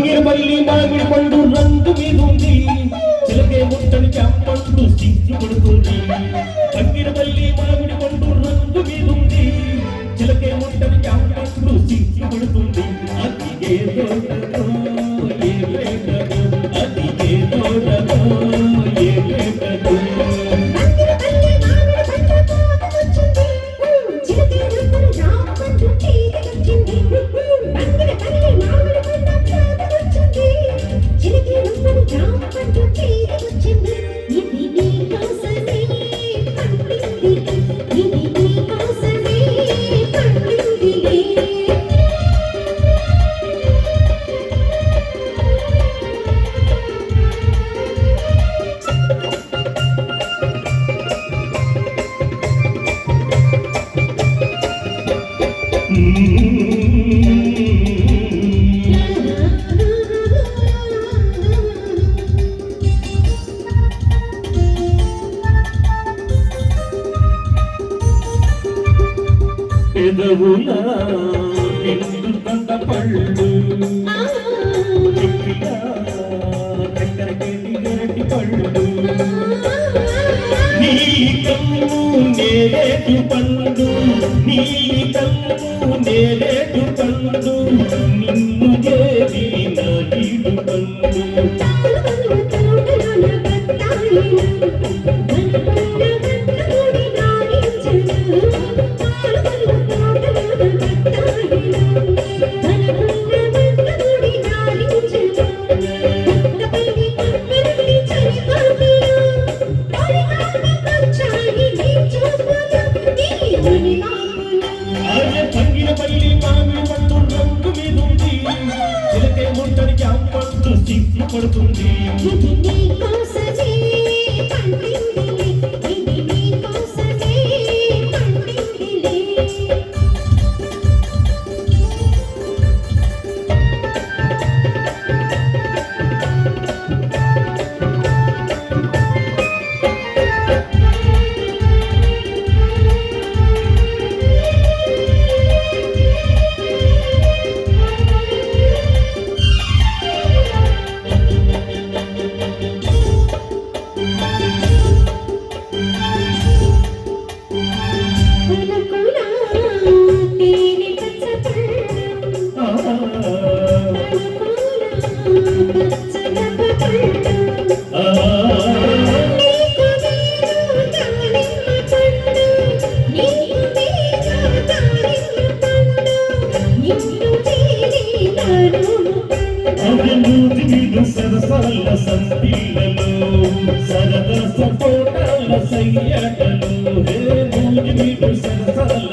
మామిడి పండు రంగు మీదుంది. చిలకే ముట్టని చాంపండు సిగ్గు పడుతుంది. తంగిరపల్లి మామిడి పండు రంగు మీదుంది. చిలకే ముట్టని చాంపండు సిగ్గు పడుతుంది. అది తోటలో పెదవుల నిండు పంట పళ్ళు. చెక్కిలా చక్కెరకేటి గరటి పళ్ళు. నీ కమ్ము నేరేటు పండు నీ కమ్ము నేరేటు పండు నిన్ను చేరి నాయుడు పండు ఆయన తంగినపల్లి మామిడి పండు రంగు మీదుంది చిలకే ముట్టడి జాంపండు సిగ్గు పడుతుంది. ఇది అది నూతి సరసాల సంపీలలో సరదా సపోటాల సయ్యాటలు హే నూతి మీద సరసాల